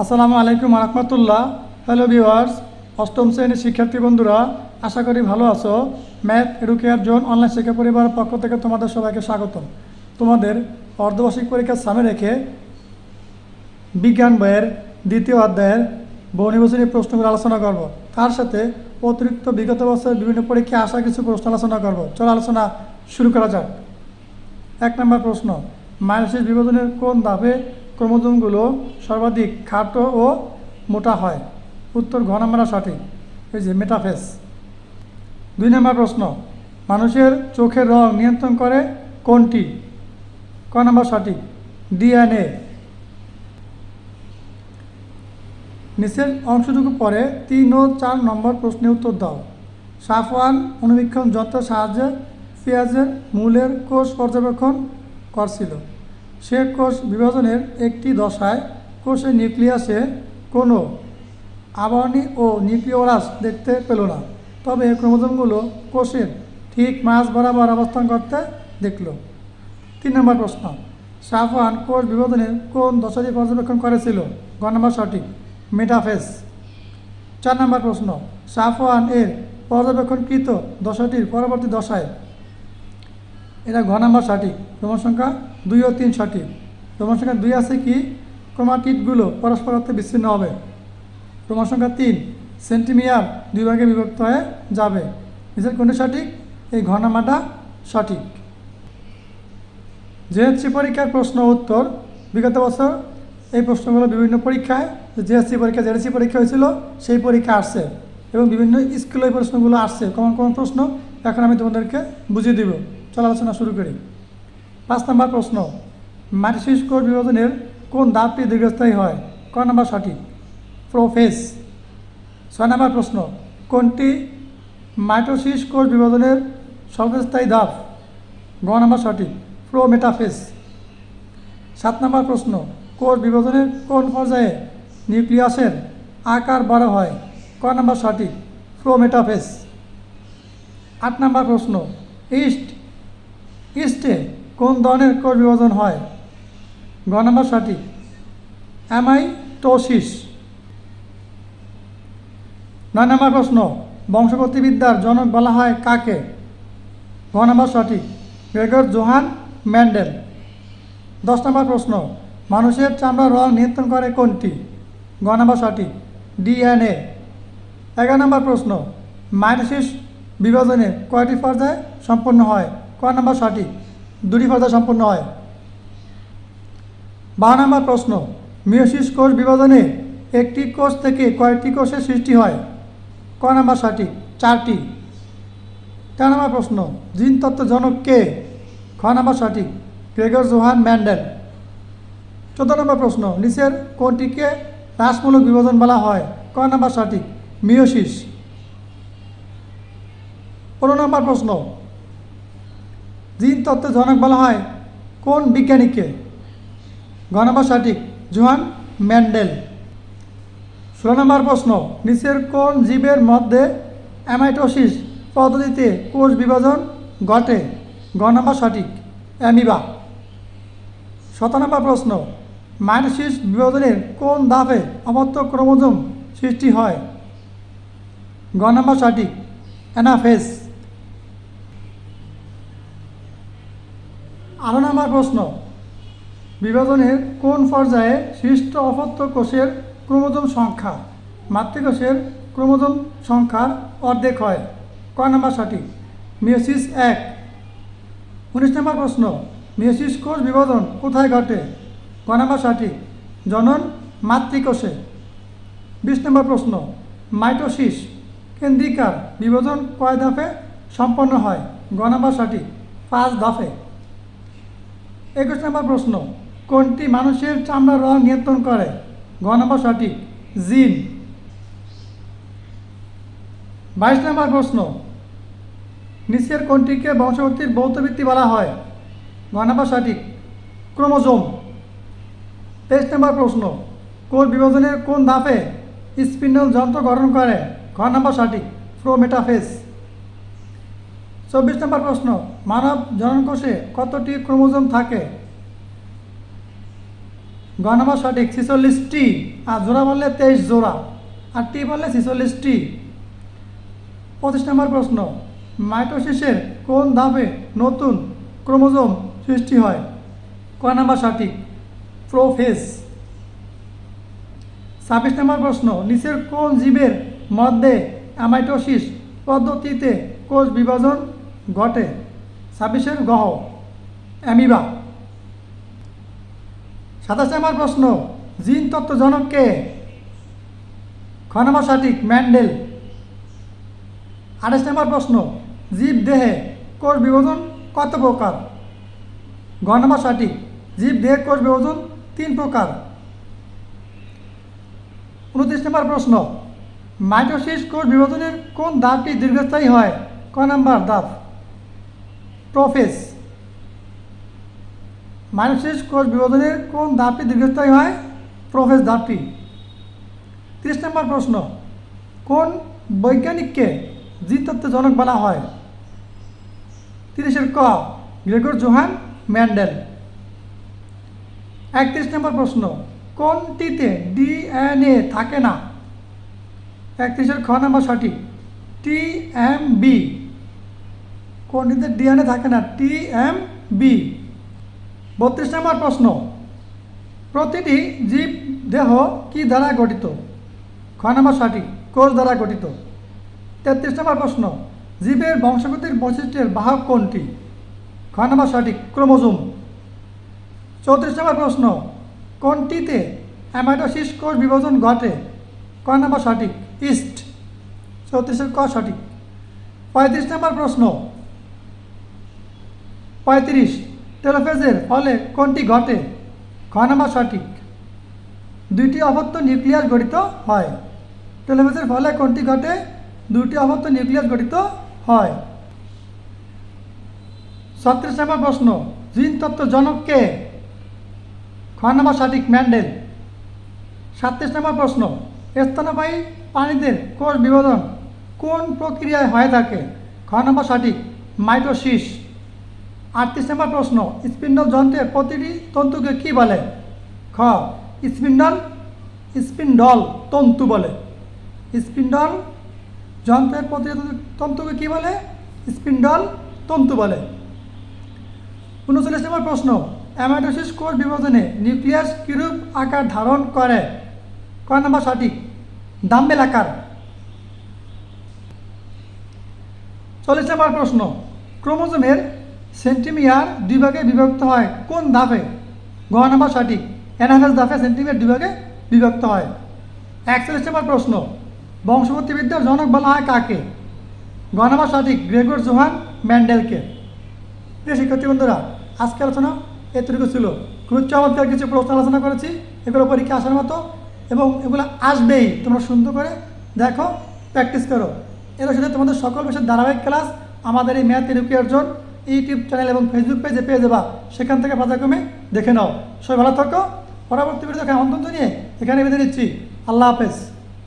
আসসালামু আলাইকুম রহমতুল্লাহ। Hello viewers অষ্টম শ্রেণির শিক্ষার্থী বন্ধুরা, আশা করি ভালো আছো। ম্যাথ এডুকেয়ার জোন অনলাইন শিক্ষা পরিবারের পক্ষ থেকে তোমাদের সবাইকে স্বাগতম। তোমাদের অর্ধবার্ষিক পরীক্ষার সামনে রেখে বিজ্ঞান বইয়ের দ্বিতীয় অধ্যায়ের বহুনির্বাচনী প্রশ্নগুলো আলোচনা করব। তার সাথে অতিরিক্ত বিগত বছরের বিভিন্ন পরীক্ষায় আসা কিছু প্রশ্ন আলোচনা করব। চলো আলোচনা শুরু করা যাক। এক নম্বর প্রশ্ন মাইলসিস বিভাজনের কোন ধাপে ক্রোমোজোমগুলো সর্বাধিক খাটো ও মোটা হয়। উত্তর ঘ সঠিক। এই যে, মেটাফেস। দুই নম্বর প্রশ্ন, মানুষের চোখের রং নিয়ন্ত্রণ করে কোনটি? ক নম্বর সঠিক, ডিএনএ। নিচের অংশটুকু পরে তিন ও চার নম্বর প্রশ্নে উত্তর দাও। সাফওয়ান অনুবীক্ষণ যন্ত্রের সাহায্যে পেঁয়াজের মূলের কোষ পর্যবেক্ষণ করছিল। সে কোষ বিভাজনের একটি দশায় কোষের নিউক্লিয়াসে কোনো আবরণী ও নিউক্লিওরাস দেখতে পেল না। তবে ক্রোমোজোমগুলো কোষের ঠিক মাঝ বরাবর অবস্থান করতে দেখল। তিন নম্বর প্রশ্ন, সাফওয়ান কোষ বিভাজনের কোন দশাটি পর্যবেক্ষণ করেছিল? গ নম্বর সঠিক মেটাফেস চার নম্বর প্রশ্ন, সাফওয়ান এর পর্যবেক্ষণকৃত দশাটির পরবর্তী দশায়, এটা ঘ নম্বর সঠিক ক্রমণ সংখ্যা দুই ও তিন সঠিক ক্রমণ সংখ্যা দুই আছে কি? ক্রোমাটিডগুলো পরস্পর অর্থে বিচ্ছিন্ন হবে। ক্রমণ সংখ্যা তিন, সেন্টিমিয়ার দুই ভাগে বিভক্ত হয়ে যাবে। নিচের কোনটি সঠিক? এই ঘ নাম্বারটা সঠিক। জেএসসি পরীক্ষার প্রশ্ন উত্তর। বিগত বছর এই প্রশ্নগুলো বিভিন্ন পরীক্ষায় জেএসসি পরীক্ষা জেএসসি পরীক্ষা হয়েছিল, সেই পরীক্ষা আসছে এবং বিভিন্ন স্কুলে প্রশ্নগুলো আসছে। কোন কোন প্রশ্ন। এখন আমি তোমাদেরকে বুঝিয়ে দিব। চলো আলোচনা শুরু করি। পাঁচ নম্বর প্রশ্ন কোষ বিভাজনের কোন ধাপটি দীর্ঘস্থায়ী হয়? ক নম্বর সঠিক। প্রোফেস। ছয় নম্বর প্রশ্ন, কোনটি মাইটোসিস কোষ বিভাজনের সর্বস্থায়ী ধাপ? গ নম্বর সঠিক। প্রোমেটাফেস। সাত নম্বর প্রশ্ন, কোষ বিভাজনের কোন পর্যায়ে নিউক্লিয়াসের আকার বড় হয়? ক নম্বর সঠিক। প্রোমেটাফেস। আট নম্বর প্রশ্ন, ইস্ট, ইস্টে কোন ধরনের কোষ বিভাজন হয়? গ নম্বর সঠিক। অ্যামাইটোসিস। নয় নম্বর প্রশ্ন, বংশগতিবিদ্যার জনক বলা হয় কাকে? ঘ নম্বর সঠিক, গ্রেগর জোহান ম্যান্ডেল। দশ নম্বর প্রশ্ন, মানুষের চামড়ার রং নিয়ন্ত্রণ করে কোনটি? গ নম্বর সঠিক, ডিএনএ। এগারো নম্বর প্রশ্ন, মাইটোসিস বিভাজনে কয়টি পর্যায়ে সম্পন্ন হয়? ক নম্বর সঠিক দুটি পর্যায়ে সম্পন্ন হয়। বারো নম্বর প্রশ্ন মিওসিস কোষ বিভাজনে একটি কোষ থেকে কয়েকটি কোষের সৃষ্টি হয়। ক নম্বর সঠিক, চারটি। তেরো নম্বর প্রশ্ন, জিন তত্ত্ব জনক কে? খ নম্বর সঠিক, গ্রেগর জোহান ম্যান্ডেল। চোদ্দ নম্বর প্রশ্ন, নিচের কোনটিকে হ্রাসমূলক বিভাজন বলা হয়। ক নম্বর সঠিক মিওসিস পনেরো নম্বর প্রশ্ন জিন তত্ত্বের জনক বলা হয়। কোন বিজ্ঞানীকে? গ নম্বর সঠিক, জোহান ম্যান্ডেল। ষোলো নম্বর প্রশ্ন, নিচের কোন জীবের মধ্যে অ্যামাইটোসিস পদ্ধতিতে কোষ বিভাজন ঘটে? গ নম্বর সঠিক, অ্যামিবা। শত নম্বর প্রশ্ন মাইটোসিস বিভাজনের কোন ধাপে অপত্য ক্রোমোজোম সৃষ্টি হয়? গ নম্বর সঠিক অ্যানাফেস আরও নম্বর প্রশ্ন। বিভাজনের কোন পর্যায়ে সৃষ্ট অপত্য কোষের ক্রোমোজোম সংখ্যা, মাতৃকোষের ক্রোমোজোম সংখ্যার অর্ধেক হয়? ক নম্বর সঠিক। মিওসিস এক। উনিশ নম্বর প্রশ্ন মিওসিস কোষ বিভাজন কোথায় ঘটে? ক নম্বর সঠিক। জনন মাতৃকোষে। বিশ নম্বর প্রশ্ন, মাইটোসিস কেন্দ্রিকার বিভাজন কয় ধাপে সম্পন্ন হয়? গ নম্বর সঠিক। পাঁচ ধাপে। একুশ নম্বর প্রশ্ন। কোনটি মানুষের চামড়ার রং নিয়ন্ত্রণ করে? গ নম্বর সঠিক। জিন। বাইশ নম্বর প্রশ্ন। নিচের কোনটিকে বংশগতির ভৌতভিত্তি বলা হয়? গ নম্বর সঠিক। ক্রোমোজোম। তেইশ নম্বর প্রশ্ন। কোন বিভাজনের কোন ধাপে স্পিন্ডল যন্ত্র গঠন করে? ঘ নম্বর সঠিক। প্রোমেটাফেস চব্বিশ নম্বর প্রশ্ন। মানব জননকোষে কতটি ক্রোমোজোম থাকে? গ নম্বর সঠিক, ছিচল্লিশটি। আর জোড়া বললে তেইশ জোড়া। আর টি বললে ছিচল্লিশটি। পঁচিশ নম্বর প্রশ্ন, মাইটোসিসের কোন ধাপে নতুন ক্রোমোজোম সৃষ্টি হয়? ক নম্বর সঠিক প্রোফেস ছাব্বিশ নম্বর প্রশ্ন, নিচের কোন জীবের মধ্যে অ্যামাইটোসিস পদ্ধতিতে কোষ বিভাজন ঘটে? ছাব্বিশের গহ অ্যামিবা। সাতাশ নম্বর প্রশ্ন, জিন তত্ত্ব খ নম্বর সঠিক, ম্যান্ডেল। আঠাশ নম্বর প্রশ্ন, জীব দেহে কোষ বিভাজন কত প্রকার? নম্বর সঠিক, জীব দেহে কোষ বিভাজন তিন প্রকার। উনত্রিশ নম্বর প্রশ্ন, মাইটোসিস কোষ বিভাজনের কোন ধাপটি দীর্ঘস্থায়ী হয়? ক নম্বর ধাপ প্রফেস। মাইটোসিস কোষ বিভাজনের কোন ধাপটি দীর্ঘস্থায়ী হয়? প্রফেস, ধাপটি। তিরিশ নম্বর প্রশ্ন। কোন বৈজ্ঞানিককে জিনতত্ত্ব জনক বলা হয়? তিরিশের ক। Gregor Johann Mendel. একত্রিশ নম্বর প্রশ্ন। কোনটিতে ডিএনএ থাকে না? একত্রিশের খ নম্বর সঠিক। T M B. কোনটিতে ডিএনএ থাকে না? T M B. বত্রিশ নম্বর প্রশ্ন। প্রতিটি জীব দেহ কি দ্বারা গঠিত? খ নম্বর সঠিক। কোষ দ্বারা গঠিত। তেত্রিশ নম্বর প্রশ্ন। জীবের বংশগতির বৈশিষ্ট্যের বাহক কোনটি? খ নম্বর সঠিক। ক্রোমোজোম। চৌত্রিশ নম্বর প্রশ্ন। কোনটিতে অ্যামাইটোসিস কোষ বিভাজন ঘটে? ক নম্বর সঠিক। ইস্ট। চৌত্রিশের ক সঠিক। পঁয়ত্রিশ নম্বর প্রশ্ন। পঁয়ত্রিশ। টেলোফেজের ফলে কোনটি ঘটে? খ নম্বর সঠিক। দুইটি অপত্য নিউক্লিয়াস গঠিত হয়। টেলোফেজের ফলে কোনটি ঘটে? দুটি অপত্য নিউক্লিয়াস গঠিত হয়। ছত্রিশ নম্বর প্রশ্ন, জিন তত্ত্ব জনককে খ নম্বর সঠিক, ম্যান্ডেল। সাতত্রিশ নম্বর প্রশ্ন স্তনপায়ী প্রাণীদের কোষ বিভাজন কোন প্রক্রিয়ায় হয়ে থাকে? খ নম্বর সঠিক, মাইটোসিস। আটত্রিশ নম্বর প্রশ্ন, স্পিন্ডল যন্ত্রের প্রতিটি তন্তুকে কি বলে? খ, স্পিন্ডল স্পিন্ডল তন্তু বলে। স্পিন্ডল যন্ত্রের প্রতিটি তন্তুকে কি বলে? স্পিন্ডল তন্তু বলে। উনচল্লিশ নম্বর প্রশ্ন অ্যামাটোসিস কোষ বিভাজনে নিউক্লিয়াস কিরূপ আকার ধারণ করে? ক নম্বর সঠিক, দাম্বেল আকার। চল্লিশ নম্বর প্রশ্ন, ক্রোমোজোমের সেন্টিমিয়ার দুই ভাগে বিভক্ত হয়। কোন ধাপে? গ নম্বর সঠিক। এনএফএস ধাপে সেন্টিমিয়ার দুই ভাগে বিভক্ত হয়। একচল্লিশ নম্বর প্রশ্ন বংশগতিবিদ্যার জনক বলা হয় কাকে? গ নম্বর সঠিক, গ্রেগর জোহান ম্যান্ডেলকে। প্রিয় শিক্ষার্থী বন্ধুরা আজকে আলোচনা এতটুকু ছিল। খুব চমৎকার কিছু প্রশ্ন আলোচনা করেছি, এগুলো পরীক্ষা আসার মতো, এবং এগুলো আসবেই। তোমরা সুন্দর করে দেখো, প্র্যাকটিস করো। এর সাথে তোমাদের সকল বিষয়ের ধারাবাহিক ক্লাস, আমাদের এই ম্যাথ এডুকেশন ইউটিউব চ্যানেল এবং ফেসবুক পেজে পেয়ে যাবা। সেখান থেকে পাতাক্রমে দেখে নাও। সবাই ভালো থাকো। পরবর্তী ভিডিও দেখে আমন্ত্রণ জানিয়ে এখানে বেঁধে নিচ্ছি। আল্লাহ হাফেজ।